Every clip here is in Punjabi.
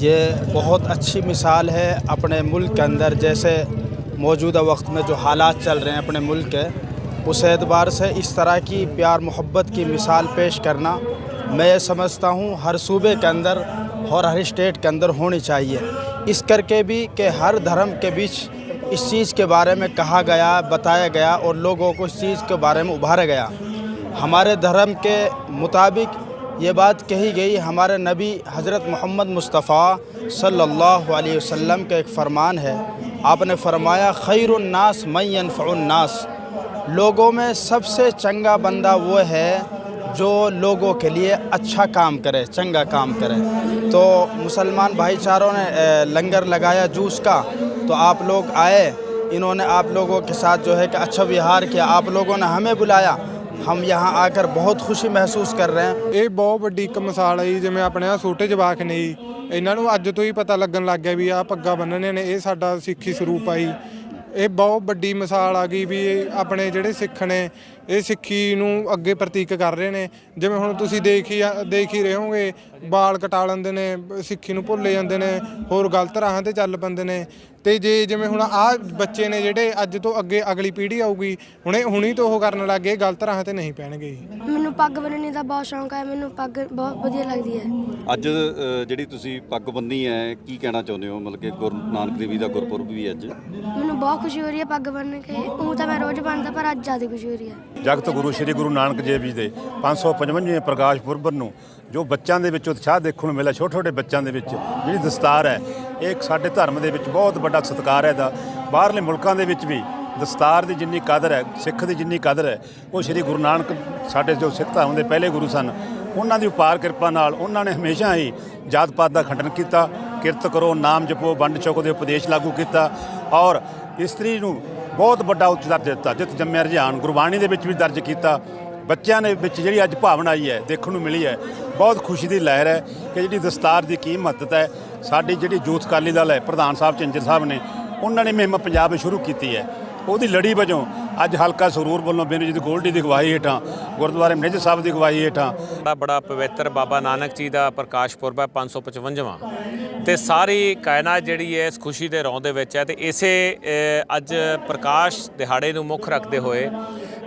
ये बहुत अच्छी मिसाल है अपने मुल्क के अंदर। जैसे मौजूदा वक्त में जो हालात चल रहे हैं अपने मुल्क के, उस एतबार से इस तरह की प्यार मोहब्बत की मिसाल पेश करना मैं ये समझता हूँ हर सूबे के अंदर और हर स्टेट के अंदर होनी चाहिए। इस करके भी कि हर धर्म के बीच इस चीज़ के बारे में कहा गया, बताया गया और लोगों को इस चीज़ के बारे में उभारा गया। हमारे धर्म के मुताबिक یہ بات کہی گئی، ہمارے نبی حضرت محمد مصطفیٰ صلی اللہ علیہ وسلم کا ایک فرمان ہے۔ آپ نے فرمایا، خیر الناس من ینفع الناس۔ لوگوں میں سب سے چنگا بندہ وہ ہے جو لوگوں کے لیے اچھا کام کرے، چنگا کام کرے۔ تو مسلمان بھائی چاروں نے لنگر لگایا جوس کا۔ تو آپ لوگ آئے، انہوں نے آپ لوگوں کے ساتھ جو ہے کہ اچھا وہار کیا۔ آپ لوگوں نے ہمیں بلایا۔ ਹਮ ਯਹਾਂ ਆਕਰ ਬਹੁਤ ਖੁਸ਼ੀ ਮਹਿਸੂਸ ਕਰ ਰਹੇ ਹਾਂ ਇਹ ਬਹੁਤ ਵੱਡੀ ਇੱਕ ਮਿਸਾਲ ਹੈ ਜਿਵੇਂ ਆਪਣੇ ਆ ਛੋਟੇ ਜਵਾਕ ਨੇ ਇਹਨਾਂ ਨੂੰ ਅੱਜ ਤੋਂ ਹੀ ਪਤਾ ਲੱਗਣ ਲੱਗ ਗਿਆ ਵੀ ਆ ਪੱਗਾ ਬੰਨਣੇ ਨੇ, ਇਹ ਸਾਡਾ ਸਿੱਖੀ ਸਰੂਪ ਆਈ ਇਹ ਬਹੁਤ ਵੱਡੀ ਮਿਸਾਲ ਆ ਗਈ ਵੀ ਇਹ ਆਪਣੇ ਜਿਹੜੇ ਸਿੱਖ ਨੇ, ਇਹ ਸਿੱਖੀ ਨੂੰ ਅੱਗੇ ਪ੍ਰਤੀਕ ਕਰ ਰਹੇ ਨੇ। ਜਿਵੇਂ ਹੁਣ ਤੁਸੀਂ ਦੇਖ ਹੀ ਦੇਖ ਹੀ ਰਹੇ ਹੋਗੇ ਬਾਲ ਕਟਾ ਲੈਂਦੇ ਨੇ, ਸਿੱਖੀ ਨੂੰ ਭੁੱਲੇ ਜਾਂਦੇ ਨੇ, ਹੋਰ ਗਲਤ ਰਾਹਾਂ ਤੇ ਚੱਲ ਪੈਂਦੇ ਨੇ। ਤੇ ਜੇ ਜਿਵੇਂ ਹੁਣ ਆ ਬੱਚੇ ਨੇ ਜਿਹੜੇ ਅੱਜ ਤੋਂ ਅੱਗੇ ਅਗਲੀ ਪੀੜ੍ਹੀ ਆਊਗੀ, ਹੁਣੇ ਹੁਣੀ ਤੋਂ ਉਹ ਕਰਨ ਲੱਗੇ ਗਲਤ ਰਾਹਾਂ ਤੇ ਨਹੀਂ ਪੈਣਗੇ। ਜੀ ਮੈਨੂੰ ਪੱਗ ਬੰਨ੍ਹਣ ਦਾ ਬਹੁਤ ਸ਼ੌਂਕ ਹੈ ਮੈਨੂੰ ਪੱਗ ਬਹੁਤ ਵਧੀਆ ਲੱਗਦੀ ਹੈ। ਅੱਜ ਜਿਹੜੀ ਤੁਸੀਂ ਪੱਗ ਬੰਨੀ ਹੈ ਕੀ ਕਹਿਣਾ ਚਾਹੁੰਦੇ ਹੋ? ਮਤਲਬ ਕਿ ਗੁਰੂ ਨਾਨਕ ਦੇਵ ਜੀ ਦਾ ਗੁਰਪੁਰਬ ਵੀ ਅੱਜ। ਮੈਨੂੰ ਬਹੁਤ ਖੁਸ਼ੀ ਹੋ ਰਹੀ ਹੈ ਪੱਗ ਬੰਨ੍ਹ ਕੇ। ਉਹ ਤਾਂ ਮੈਂ ਰੋਜ਼ ਬੰਨਦਾ ਪਰ ਅੱਜ ਜ਼ਿਆਦਾ ਖੁਸ਼ੀ ਹੋ ਰਹੀ ਹੈ। ਜਗਤ ਗੁਰੂ ਸ੍ਰੀ ਗੁਰੂ ਨਾਨਕ ਦੇਵ ਜੀ ਦੇ 555ਵੇਂ ਪ੍ਰਕਾਸ਼ ਪੁਰਬ ਨੂੰ ਜੋ ਬੱਚਿਆਂ ਦੇ ਵਿੱਚ ਉਤਸ਼ਾਹ ਦੇਖਣ ਨੂੰ ਮਿਲਿਆ ਛੋਟੇ ਛੋਟੇ ਬੱਚਿਆਂ ਦੇ ਵਿੱਚ ਜਿਹੜੀ ਦਸਤਾਰ ਹੈ ਇਹ ਇੱਕ ਸਾਡੇ ਧਰਮ ਦੇ ਵਿੱਚ ਬਹੁਤ ਵੱਡਾ ਸਤਿਕਾਰ ਹੈ ਦਾ ਬਾਹਰਲੇ ਮੁਲਕਾਂ ਦੇ ਵਿੱਚ ਵੀ ਦਸਤਾਰ ਦੀ ਜਿੰਨੀ ਕਦਰ ਹੈ ਸਿੱਖ ਦੀ ਜਿੰਨੀ ਕਦਰ ਹੈ ਉਹ ਸ੍ਰੀ ਗੁਰੂ ਨਾਨਕ ਸਾਡੇ ਜੋ ਸਿੱਖ ਧਰਮ ਦੇ ਪਹਿਲੇ ਗੁਰੂ ਸਨ ਉਹਨਾਂ ਦੀ ਉਪਾਰ ਕਿਰਪਾ ਨਾਲ ਉਹਨਾਂ ਨੇ ਹਮੇਸ਼ਾ ਹੀ ਜਾਤ ਪਾਤ ਦਾ ਖੰਡਨ ਕੀਤਾ, ਕਿਰਤ ਕਰੋ, ਨਾਮ ਜਪੋ, ਵੰਡ ਛਕੋ ਦੇ ਉਪਦੇਸ਼ ਲਾਗੂ ਕੀਤਾ ਔਰ ਇਸਤਰੀ ਨੂੰ ਬਹੁਤ ਵੱਡਾ ਉੱਚ ਦਰਜ ਦਿੱਤਾ, ਜਿਤ ਜੰਮਿਆ ਰੁਝਾਨ ਗੁਰਬਾਣੀ ਦੇ ਵਿੱਚ ਵੀ ਦਰਜ ਕੀਤਾ, ਬੱਚਿਆਂ ਦੇ ਵਿੱਚ ਜਿਹੜੀ ਅੱਜ ਭਾਵਨਾ ਆਈ ਹੈ, ਦੇਖਣ ਨੂੰ ਮਿਲੀ ਹੈ, ਬਹੁਤ ਖੁਸ਼ੀ ਦੀ ਲਹਿਰ ਹੈ ਕਿ ਜਿਹੜੀ ਦਸਤਾਰ ਦੀ ਕੀ ਮਹੱਤਤਾ ਹੈ, ਸਾਡੀ ਜਿਹੜੀ ਯੂਥ ਅਕਾਲੀ ਦਲ ਹੈ, ਪ੍ਰਧਾਨ ਸਾਹਿਬ ਚੰਜਰ ਸਾਹਿਬ ਨੇ, ਉਹਨਾਂ ਨੇ ਮੁਹਿੰਮ ਪੰਜਾਬ ਵਿੱਚ ਸ਼ੁਰੂ ਕੀਤੀ ਹੈ, ਉਹਦੀ ਲੜੀ ਵਜੋਂ ਅੱਜ ਹਲਕਾ ਸਰੂਰ ਵੱਲੋਂ ਬੇਨਜੀਤ ਗੋਲਡੀ ਦੀ ਅਗਵਾਈ ਹੇਠਾਂ, ਗੁਰਦੁਆਰੇ ਮੇਜਰ ਸਾਹਿਬ ਦੀ ਅਗਵਾਈ ਹੇਠਾਂ। ਬੜਾ ਬੜਾ ਪਵਿੱਤਰ ਬਾਬਾ ਨਾਨਕ ਜੀ ਦਾ ਪ੍ਰਕਾਸ਼ ਪੁਰਬ ਹੈ 555ਵਾਂ ਤੇ ਸਾਰੀ ਕਾਇਨਾਤ ਜਿਹੜੀ ਹੈ ਇਸ ਖੁਸ਼ੀ ਦੇ ਰੌਂ ਦੇ ਵਿੱਚ ਹੈ ਤੇ ਇਸੇ ਅੱਜ ਪ੍ਰਕਾਸ਼ ਦਿਹਾੜੇ ਨੂੰ ਮੁੱਖ ਰੱਖਦੇ ਹੋਏ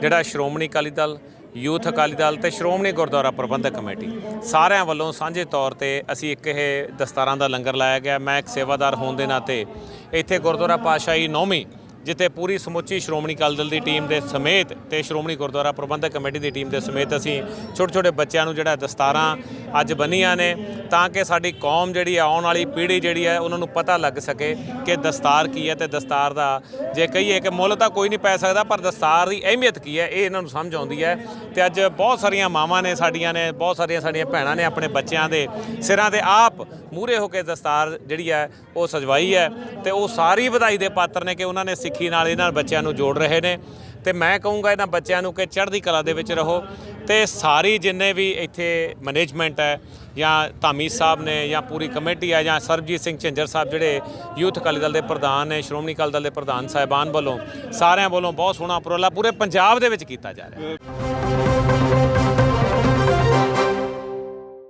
ਜਿਹੜਾ ਸ਼੍ਰੋਮਣੀ ਅਕਾਲੀ ਦਲ, ਯੂਥ ਅਕਾਲੀ ਦਲ ਤੇ ਸ਼੍ਰੋਮਣੀ ਗੁਰਦੁਆਰਾ ਪ੍ਰਬੰਧਕ ਕਮੇਟੀ, ਸਾਰਿਆਂ ਵੱਲੋਂ ਸਾਂਝੇ ਤੌਰ ਤੇ ਅਸੀਂ ਇੱਕ ਇਹ ਦਸਤਾਰਾਂ ਦਾ ਲੰਗਰ ਲਾਇਆ ਗਿਆ। ਮੈਂ ਇੱਕ ਸੇਵਾਦਾਰ ਹੋਣ ਦੇ ਨਾਤੇ ਇੱਥੇ ਗੁਰਦੁਆਰਾ ਪਾਤਸ਼ਾਹੀ ਨੌਵੀਂ ਜਿੱਥੇ ਪੂਰੀ ਸਮੁੱਚੀ ਸ਼੍ਰੋਮਣੀ ਅਕਾਲੀ ਦਲ ਦੀ ਟੀਮ ਦੇ ਸਮੇਤ ਤੇ ਸ਼੍ਰੋਮਣੀ ਗੁਰਦੁਆਰਾ ਪ੍ਰਬੰਧਕ ਕਮੇਟੀ ਦੀ ਟੀਮ ਦੇ ਸਮੇਤ ਅਸੀਂ ਛੋਟੇ ਛੋਟੇ ਬੱਚਿਆਂ ਨੂੰ ਜਿਹੜਾ ਦਸਤਾਰਾਂ ਅੱਜ ਬੰਨੀਆਂ ਨੇ ਤਾਂ ਕਿ ਸਾਡੀ ਕੌਮ ਜਿਹੜੀ ਆ, ਆਉਣ ਵਾਲੀ ਪੀੜ੍ਹੀ ਜਿਹੜੀ ਹੈ ਉਹਨਾਂ ਨੂੰ ਪਤਾ ਲੱਗ ਸਕੇ ਕਿ ਦਸਤਾਰ ਕੀ ਹੈ ਤੇ ਦਸਤਾਰ ਦਾ ਜੇ ਕਹੀਏ ਕਿ ਮੁੱਲ ਤਾਂ ਕੋਈ ਨਹੀਂ ਪੈ ਸਕਦਾ, ਪਰ ਦਸਤਾਰ ਦੀ ਅਹਿਮੀਅਤ ਕੀ ਹੈ ਇਹ ਇਹਨਾਂ ਨੂੰ ਸਮਝ ਆਉਂਦੀ ਹੈ ਤੇ ਅੱਜ ਬਹੁਤ ਸਾਰੀਆਂ ਮਾਵਾਂ ਨੇ ਸਾਡੀਆਂ ਨੇ, ਬਹੁਤ ਸਾਰੀਆਂ ਸਾਡੀਆਂ ਭੈਣਾਂ ਨੇ ਆਪਣੇ ਬੱਚਿਆਂ ਦੇ ਸਿਰਾਂ ਤੇ ਆਪ ਮੂਰੇ ਹੋ ਕੇ ਦਸਤਾਰ ਜਿਹੜੀ ਹੈ, ਉਹ ਸਜਵਾਈ ਹੈ ਤੇ ਉਹ ਸਾਰੀ ਵਧਾਈ ਦੇ ਪਾਤਰ ਨੇ ਕਿ ਉਹਨਾਂ ਨੇ ਸਿੱਖੀ ਨਾਲ ਇਹਨਾਂ ਬੱਚਿਆਂ ਨੂੰ ਜੋੜ ਰਹੇ ਨੇ। ਤੇ ਮੈਂ ਕਹੂੰਗਾ ਇਹਨਾਂ ਬੱਚਿਆਂ ਨੂੰ ਕਿ ਚੜ੍ਹਦੀ ਕਲਾ ਦੇ ਵਿੱਚ ਰਹੋ ਤੇ ਸਾਰੀ ਜਿੰਨੇ ਵੀ ਇੱਥੇ ਮੈਨੇਜਮੈਂਟ ਹੈ ਜਾਂ ਧਾਮੀ ਸਾਹਿਬ ਨੇ ਜਾਂ ਪੂਰੀ ਕਮੇਟੀ ਹੈ ਜਾਂ ਸਰਬਜੀਤ ਸਿੰਘ ਝਿੰਜਰ ਸਾਹਿਬ ਜਿਹੜੇ ਯੂਥ ਅਕਾਲੀ ਦਲ ਦੇ ਪ੍ਰਧਾਨ ਨੇ, ਸ਼੍ਰੋਮਣੀ ਅਕਾਲੀ ਦਲ ਦੇ ਪ੍ਰਧਾਨ ਸਾਹਿਬਾਨ ਵੱਲੋਂ ਸਾਰਿਆਂ ਵੱਲੋਂ ਬਹੁਤ ਸੋਹਣਾ ਉਪਰਾਲਾ ਪੂਰੇ ਪੰਜਾਬ ਦੇ ਵਿੱਚ ਕੀਤਾ ਜਾ ਰਿਹਾ ਹੈ।